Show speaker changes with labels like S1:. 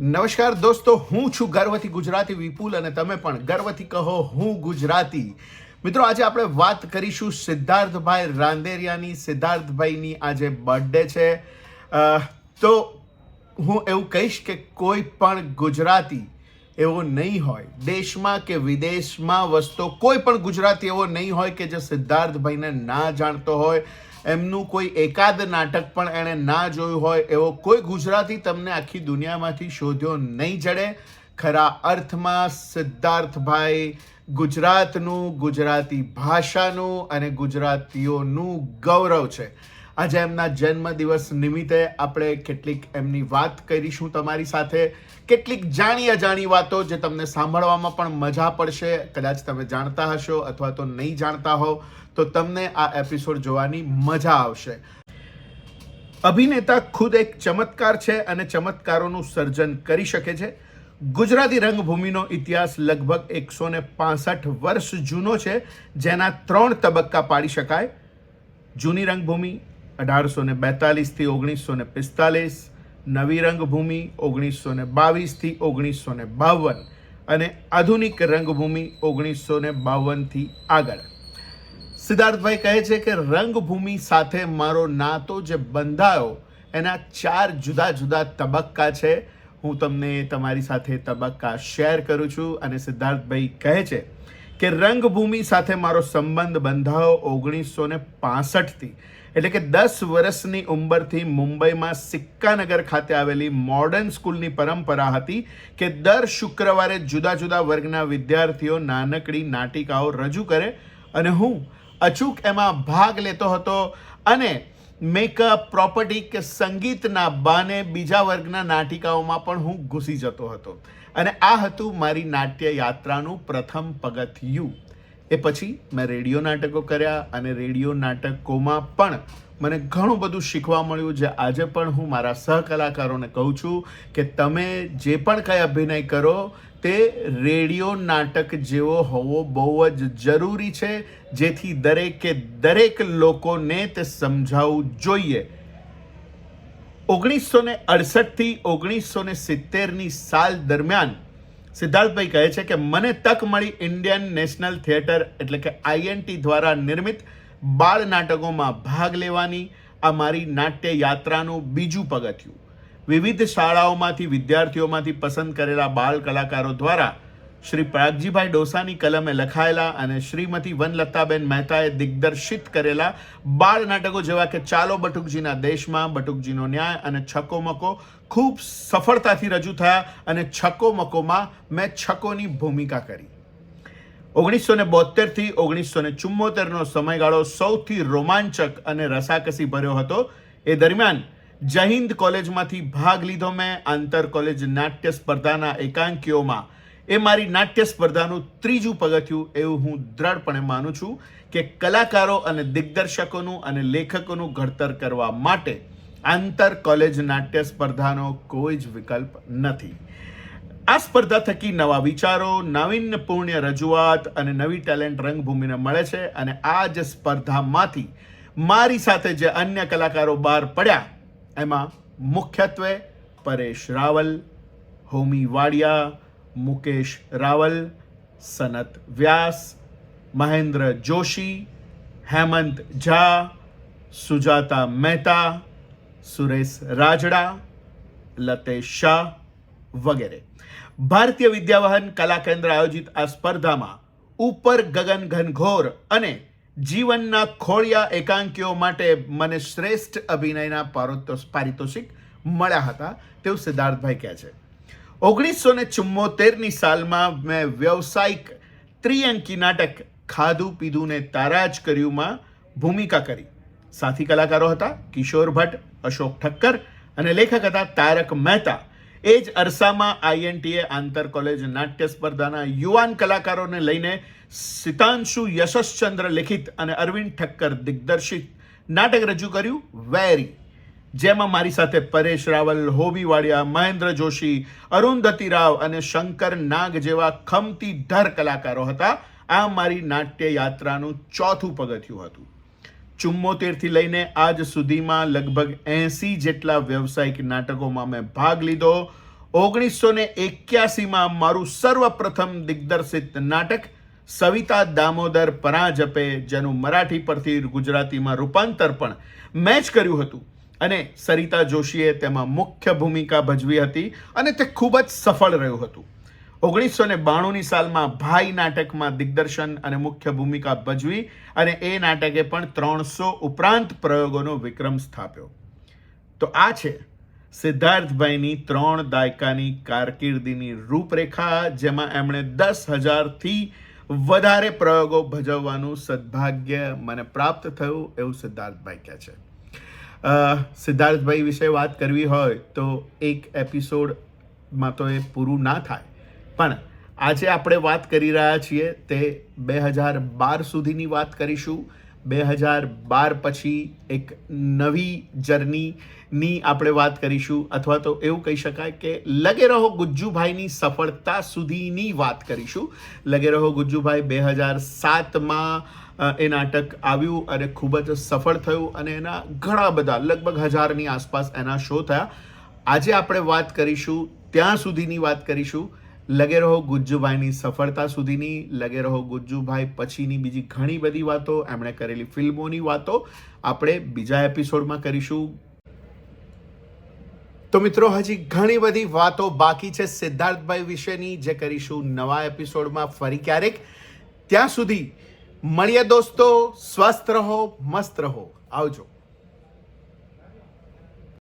S1: નમસ્કાર દોસ્તો, હું છું ગર્વથી ગુજરાતી વિપુલ અને તમે પણ ગર્વથી કહો હું ગુજરાતી. મિત્રો, આજે આપણે વાત કરીશું સિદ્ધાર્થભાઈ રાંદેરિયાની. સિદ્ધાર્થભાઈની આજે બર્થડે છે. તો હું એવું કહીશ કે કોઈ પણ ગુજરાતી એવો નહીં હોય. દેશમાં કે વિદેશમાં વસતો કોઈ પણ ગુજરાતી એવો નહીં હોય કે જે સિદ્ધાર્થભાઈને ના જાણતો હોય. એમનું કોઈ એકાદ નાટક પણ એણે ના જોયું હોય, એવો કોઈ ગુજરાતી તમને આખી દુનિયામાંથી શોધ્યો નહીં જડે. ખરા અર્થમાં સિદ્ધાર્થભાઈ ગુજરાતનું ગુજરાતી ભાષાનું અને ગુજરાતીઓનું ગૌરવ છે. આજે એમના જન્મદિવસ નિમિત્તે આપણે કેટલીક એમની વાત કરીશું તમારી સાથે. કેટલીક જાણી અજાણી વાતો જે તમને સાંભળવામાં પણ મજા પડશે. કદાચ તમે જાણતા હશો અથવા તો નહીં જાણતા હો તો તમને આ એપિસોડ જોવાની મજા આવશે. અભિનેતા ખુદ એક ચમત્કાર છે અને ચમત્કારોનું સર્જન કરી શકે છે. ગુજરાતી રંગભૂમિનો ઇતિહાસ લગભગ એકસો ને વર્ષ જૂનો છે, જેના ત્રણ તબક્કા પાડી શકાય. જૂની રંગભૂમિ અઢારસો ને બેતાલીસથી ઓગણીસો ને પિસ્તાલીસ, નવી રંગભૂમિ ઓગણીસો ને બાવીસથી ઓગણીસો ને બાવન અને આધુનિક રંગભૂમિ ઓગણીસો ને બાવનથી આગળ. સિદ્ધાર્થભાઈ કહે છે કે રંગભૂમિ સાથે મારો નાતો જે બંધાયો, એના ચાર જુદા જુદા તબક્કા છે. હું તમને તમારી સાથે તબક્કા શેર કરું છું અને સિદ્ધાર્થભાઈ કહે છે કે રંગભૂમિ સાથે મારો સંબંધ બંધાયો ઓગણીસો ને પાસઠથી. એટલે કે દસ વર્ષની ઉંમરથી મુંબઈમાં સિક્કાનગર ખાતે આવેલી મોડર્ન સ્કૂલની પરંપરા હતી કે દર શુક્રવારે જુદા જુદા વર્ગના વિદ્યાર્થીઓ નાનકડી નાટિકાઓ રજૂ કરે અને હું અચૂક એમાં ભાગ લેતો હતો અને મેકઅપ પ્રોપર્ટી કે સંગીતના બાને બીજા વર્ગના નાટિકાઓમાં પણ હું ઘૂસી જતો હતો. અને આ હતું મારી નાટ્ય યાત્રાનું પ્રથમ પગથિયું. એ પછી મેં રેડિયો નાટકો કર્યા અને રેડિયો નાટકોમાં પણ મને ઘણું બધું શીખવા મળ્યું જે આજે પણ હું મારા સહકલાકારોને કહું છું કે તમે જે પણ કંઈ અભિનય કરો, તે રેડિયો નાટક જેવો હોવો બહુ જ જરૂરી છે, જેથી દરેકે દરેક લોકોને તે સમજાવવું જોઈએ. ઓગણીસો ને અડસઠથી ઓગણીસો ને સિત્તેરની સાલ દરમિયાન સિદ્ધાર્થભાઈ કહે છે કે મને તક મળી ઇન્ડિયન નેશનલ થિયેટર એટલે કે આઈએનટી દ્વારા નિર્મિત બાળ નાટકોમાં ભાગ લેવાની આ મારી નાટ્ય યાત્રાનું બીજું પગથિયું. વિવિધ શાળાઓમાંથી વિદ્યાર્થીઓમાંથી પસંદ કરેલા બાળ કલાકારો દ્વારા શ્રી પ્રાગજીભાઈ ડોસાની કલમે લખાયેલા અને શ્રીમતી વનલતાબેન મહેતાએ દિગ્દર્શિત કરેલા બાળ નાટકો જેવા કે ચાલો બટુકજીના દેશમાં બટુકજીનો ન્યાય અને છકો મકો ખૂબ સફળતાથી રજૂ થયા અને છકો મકોમાં મેં છકોની ભૂમિકા કરી. ઓગણીસો ને બોતેરથી ઓગણીસો ને ચુમ્મોતેરનો સમયગાળો સૌથી રોમાંચક અને રસાકસી ભર્યો હતો. એ દરમિયાન જહિંદ કોલેજમાંથી ભાગ લીધો મેં. આંતર કોલેજ નાટ્ય સ્પર્ધાના એકાંકીઓમાં એ મારી નાટ્ય સ્પર્ધાનું ત્રીજું પગથિયું એવું હું દ્રઢપણે માનું છું કે કલાકારો અને દિગ્દર્શકોનું અને લેખકોનું ઘડતર કરવા માટે આંતર કોલેજ નાટ્ય સ્પર્ધાનો કોઈ જ વિકલ્પ નથી. આ સ્પર્ધા થકી નવા વિચારો નાવીન્યપૂર્ણ રજૂઆત અને નવી ટેલેન્ટ રંગભૂમિને મળે છે અને આ જ સ્પર્ધામાંથી મારી સાથે જે અન્ય કલાકારો બહાર પડ્યા, એમાં મુખ્યત્વે પરેશ રાવલ, હોમી વાડિયા મુકેશ રાવલ, સનત વ્યાસ, મહેન્દ્ર જોશી, હેમંત ઝા, સુજાતા મહેતા, સુરેશ રાજડા, લતેશ શાહ વગેરે. ભારતીય વિદ્યાવહન કલા કેન્દ્ર આયોજિત આ સ્પર્ધામાં ઉપર ગગન ઘનઘોર અને જીવનના ખોળિયા એકાંકીઓ માટે મને શ્રેષ્ઠ અભિનયના પારોતોષ પારિતોષિક મળ્યા હતા તેવું સિદ્ધાર્થભાઈ કહે છે. ઓગણીસો ને ચુમ્મોતેરની સાલમાં મેં વ્યવસાયિક ત્રિઅંકી નાટક ખાધું પીધું ને તારાજ કર્યુંમાં ભૂમિકા કરી. સાથી કલાકારો હતા કિશોર ભટ્ટ, અશોક ઠક્કર અને લેખક હતા તારક મહેતા. એ જ અરસામાં આઈએનટીએ આંતર કોલેજ નાટ્ય સ્પર્ધાના યુવાન કલાકારોને લઈને સિતાંશુ યશસ્ચંદ્ર લિખિત અને અરવિંદ ઠક્કર દિગ્દર્શિત નાટક રજૂ કર્યું, વેરી. જેમાં મારી સાથે પરેશ રાવલ હોબી વાડિયા, મહેન્દ્ર જોશી અરુંધતી રાવ અને શંકર નાગ જેવા ખમતી ઢર કલાકારો હતા. આ મારી નાટ્ય યાત્રાનું ચોથું પગથિયું હતું. ચુમ્મોતેરથી લઈને આજ સુધીમાં લગભગ એંસી જેટલા વ્યવસાયિક નાટકોમાં મેં ભાગ લીધો. ઓગણીસો ને એક્યાસીમાં મારું સર્વપ્રથમ દિગ્દર્શિત નાટક સવિતા દામોદર પરાજપે, જેનું મરાઠી પરથી ગુજરાતીમાં રૂપાંતર પણ મેં જ કર્યું હતું. અને સરિતા જોશીએ તેમાં મુખ્ય ભૂમિકા ભજવી હતી અને તે ખૂબ જ સફળ રહ્યું હતું. ઓગણીસો ને બાણુંની સાલમાં ભાઈ નાટકમાં દિગ્દર્શન અને મુખ્ય ભૂમિકા ભજવી અને એ નાટકે પણ ત્રણસો ઉપરાંત પ્રયોગોનો વિક્રમ સ્થાપ્યો. તો આ છે સિદ્ધાર્થભાઈની ત્રણ દાયકાની કારકિર્દીની રૂપરેખા, જેમાં એમણે દસ હજારથી વધારે પ્રયોગો ભજવવાનું સદભાગ્ય મને પ્રાપ્ત થયું એવું સિદ્ધાર્થભાઈ કહે છે. સિદ્ધાર્થભાઈ વિશે વાત કરવી હોય તો એક એપિસોડમાં તો એ પૂરું ના થાય. પણ આજે આપણે વાત કરી રહ્યા છીએ તે બે હજાર બાર સુધીની વાત કરીશું. બે હજાર બાર પછી એક નવી જર્નીની આપણે વાત કરીશું. અથવા તો એવું કહી શકાય કે લગે રહો ગુજ્જુભાઈની સફળતા સુધીની વાત કરીશું. લગે રહો ગુજ્જુભાઈ, બે હજાર સાતમાં એ નાટક આવ્યું અને ખૂબ જ સફળ થયું અને એના ઘણા બધા, લગભગ હજારની આસપાસ એના શો થયા. આજે આપણે વાત કરીશું, ત્યાં સુધીની વાત કરીશું. લગે રહો ગુજ્જુભાઈની સફળતા સુધીની, લગે રહો ગુજ્જુભાઈ પછીની બીજી ઘણી બધી વાતો, એમણે કરેલી ફિલ્મોની વાતો આપણે બીજા એપિસોડમાં કરીશું. તો મિત્રો, હજી ઘણી બધી વાતો બાકી છે સિદ્ધાર્થભાઈ વિશેની, જે કરીશું નવા એપિસોડમાં ફરી ક્યારેક. ત્યાં સુધી મળીએ દોસ્તો, સ્વસ્થ રહો, મસ્ત રહો. આવજો.